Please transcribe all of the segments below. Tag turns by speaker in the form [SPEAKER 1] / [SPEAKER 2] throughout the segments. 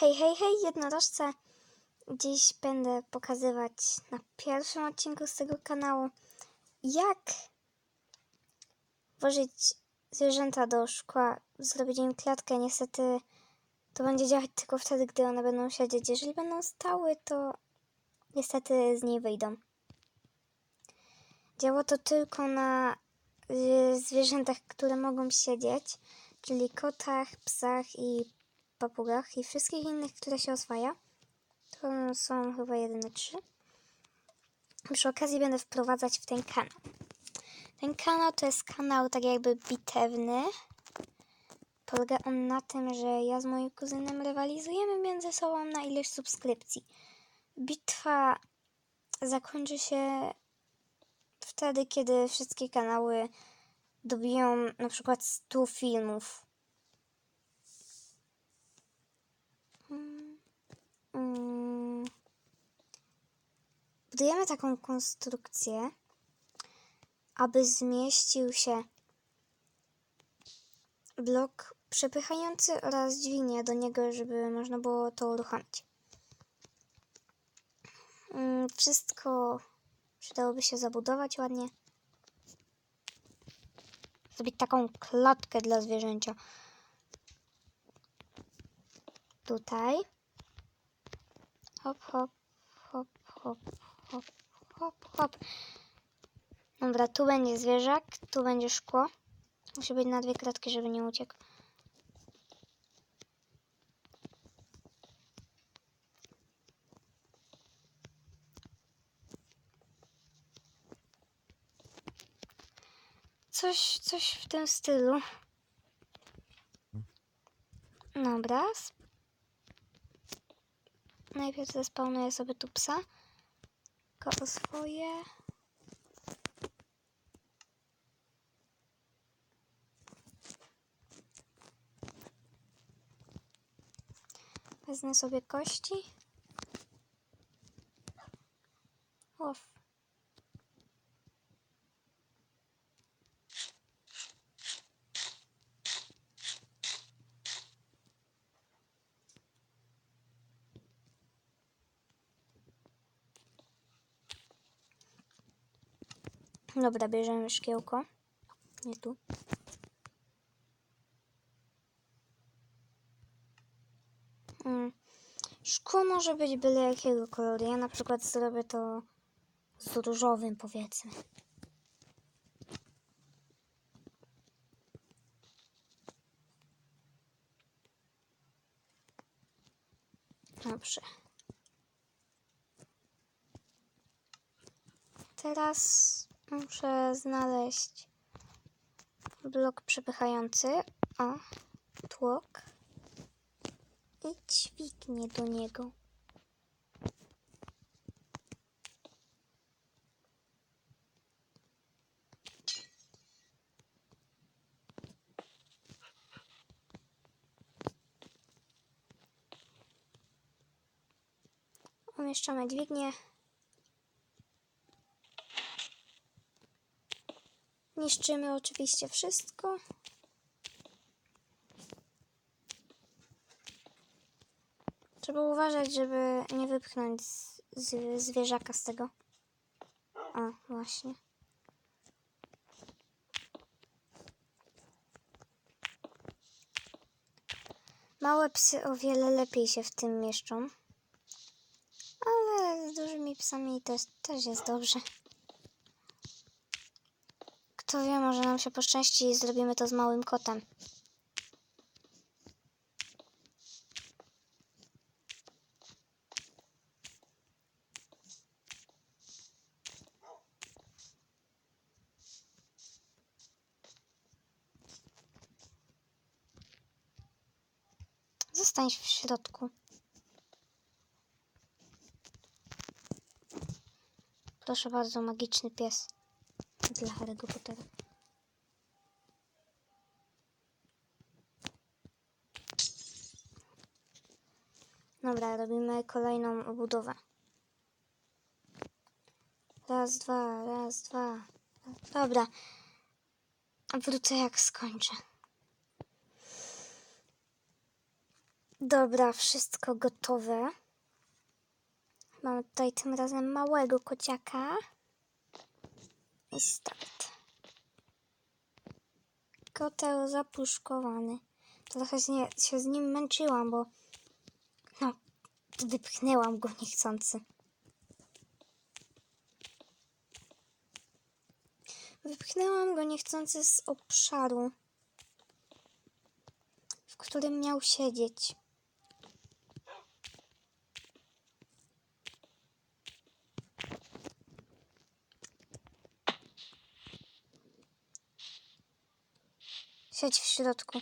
[SPEAKER 1] Hej, hej, hej, jednorożce! Dziś będę pokazywać na pierwszym odcinku z tego kanału, jak włożyć zwierzęta do szkła, zrobić im klatkę. Niestety to będzie działać tylko wtedy, gdy one będą siedzieć. Jeżeli będą stały, to niestety z niej wyjdą. Działa to tylko na y, zwierzętach, które mogą siedzieć, czyli kotach, psach i papugach i wszystkich innych, które się oswaja. To są chyba jedyne trzy. Przy okazji będę wprowadzać w ten kanał. Ten kanał to jest kanał tak jakby bitewny. Polega on na tym, że ja z moim kuzynem rywalizujemy między sobą na ilość subskrypcji. Bitwa zakończy się wtedy, kiedy wszystkie kanały dobiją na przykład 100 filmów. Budujemy taką konstrukcję, aby zmieścił się blok przepychający oraz dźwignia do niego, żeby można było to uruchomić. Mm, Wszystko przydałoby się zabudować ładnie. Zrobić taką klatkę dla zwierzęcia. Tutaj. Hop, hop, hop, hop, hop, hop, hop. Dobra, tu będzie zwierzak, tu będzie szkło. Musi być na dwie kratki, żeby nie uciekł. Coś, coś w tym stylu. Dobra. Najpierw zespawnuję sobie tu psa. Go oswoję. Wezmę sobie kości. Łow. Dobra, bierzemy szkiełko. Nie tu. Mm. Szkło może być byle jakiego koloru. Ja na przykład zrobię to z różowym, powiedzmy. Dobrze. Teraz muszę znaleźć blok przepychający. O, tłok. I dźwignię do niego. Umieszczamy dźwignię. Niszczymy oczywiście wszystko. Trzeba uważać, żeby nie wypchnąć z, z, zwierzaka z tego. O, właśnie. Małe psy o wiele lepiej się w tym mieszczą. Ale z dużymi psami też, też jest dobrze. Kto wie, może nam się poszczęści i zrobimy to z małym kotem. Zostań w środku. Proszę bardzo, magiczny pies dla Harry'ego Pottera. Dobra, robimy kolejną obudowę. Raz, dwa, raz, dwa. Dobra. Wrócę jak skończę. Dobra, wszystko gotowe. Mamy tutaj tym razem małego kociaka. I start. Kotel zapuszkowany. Trochę się, się z nim męczyłam, bo no, wypchnęłam go niechcący. Wypchnęłam go niechcący z obszaru, w którym miał siedzieć. Siedź w środku.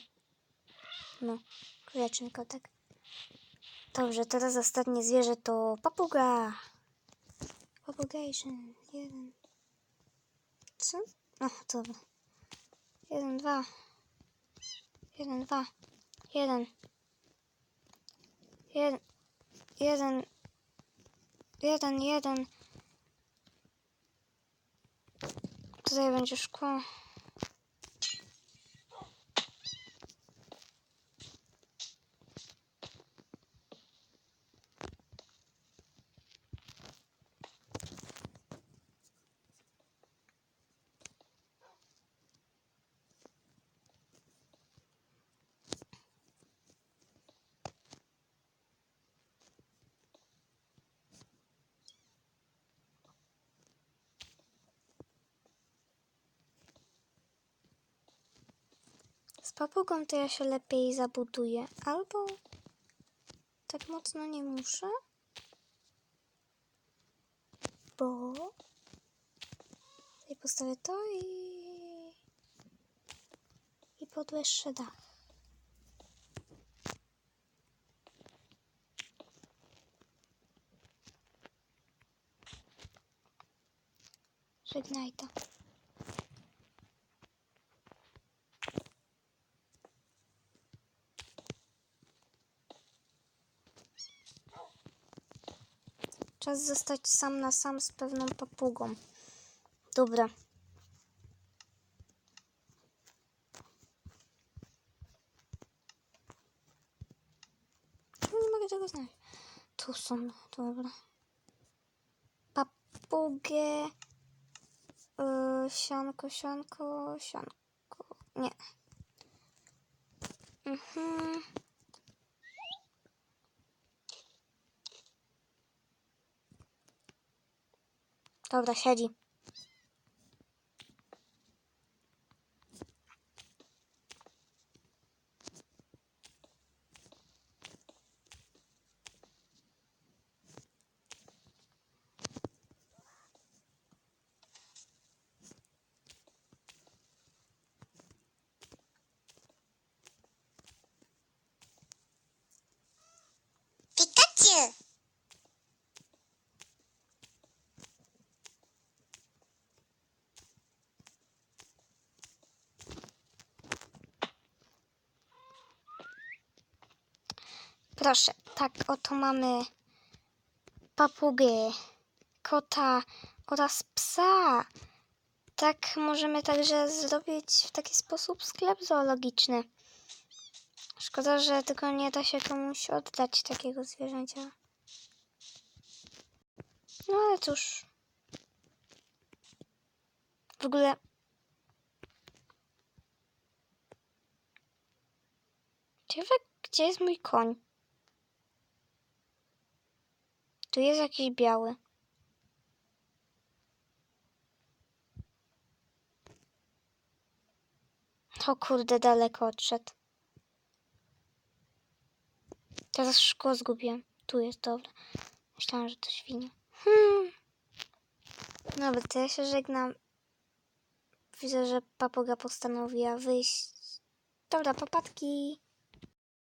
[SPEAKER 1] No, grzeczny kotek. Dobrze, teraz ostatnie zwierzę to papuga. Papugation. Jeden. Co? A, dobra. Jeden, dwa. Jeden, dwa. Jeden. Jeden. Jeden. Jeden, jeden. Tutaj będzie szkło. Z papugą to ja się lepiej zabuduję. Albo tak mocno nie muszę. Bo tutaj postawię to i i podwyższę dach. Żegnaj to. Czas zostać sam na sam z pewną papugą. Dobra. No Nie mogę tego znaleźć. Tu są, dobra. Papugę. Yy, sianko, sianko, sianko. Nie. Mhm. Dobra, siedzi. Proszę, tak oto mamy papugę, kota oraz psa. Tak możemy także zrobić w taki sposób sklep zoologiczny. Szkoda, że tylko nie da się komuś oddać takiego zwierzęcia. No ale cóż. W ogóle. Ciekawe, gdzie jest mój koń? Tu jest jakiś biały. O kurde, daleko odszedł. Teraz szkło zgubiłem. Tu jest, dobra. Myślałam, że to świnia. Hmm. Dobra, to ja się żegnam. Widzę, że papuga postanowiła wyjść. Dobra, papatki.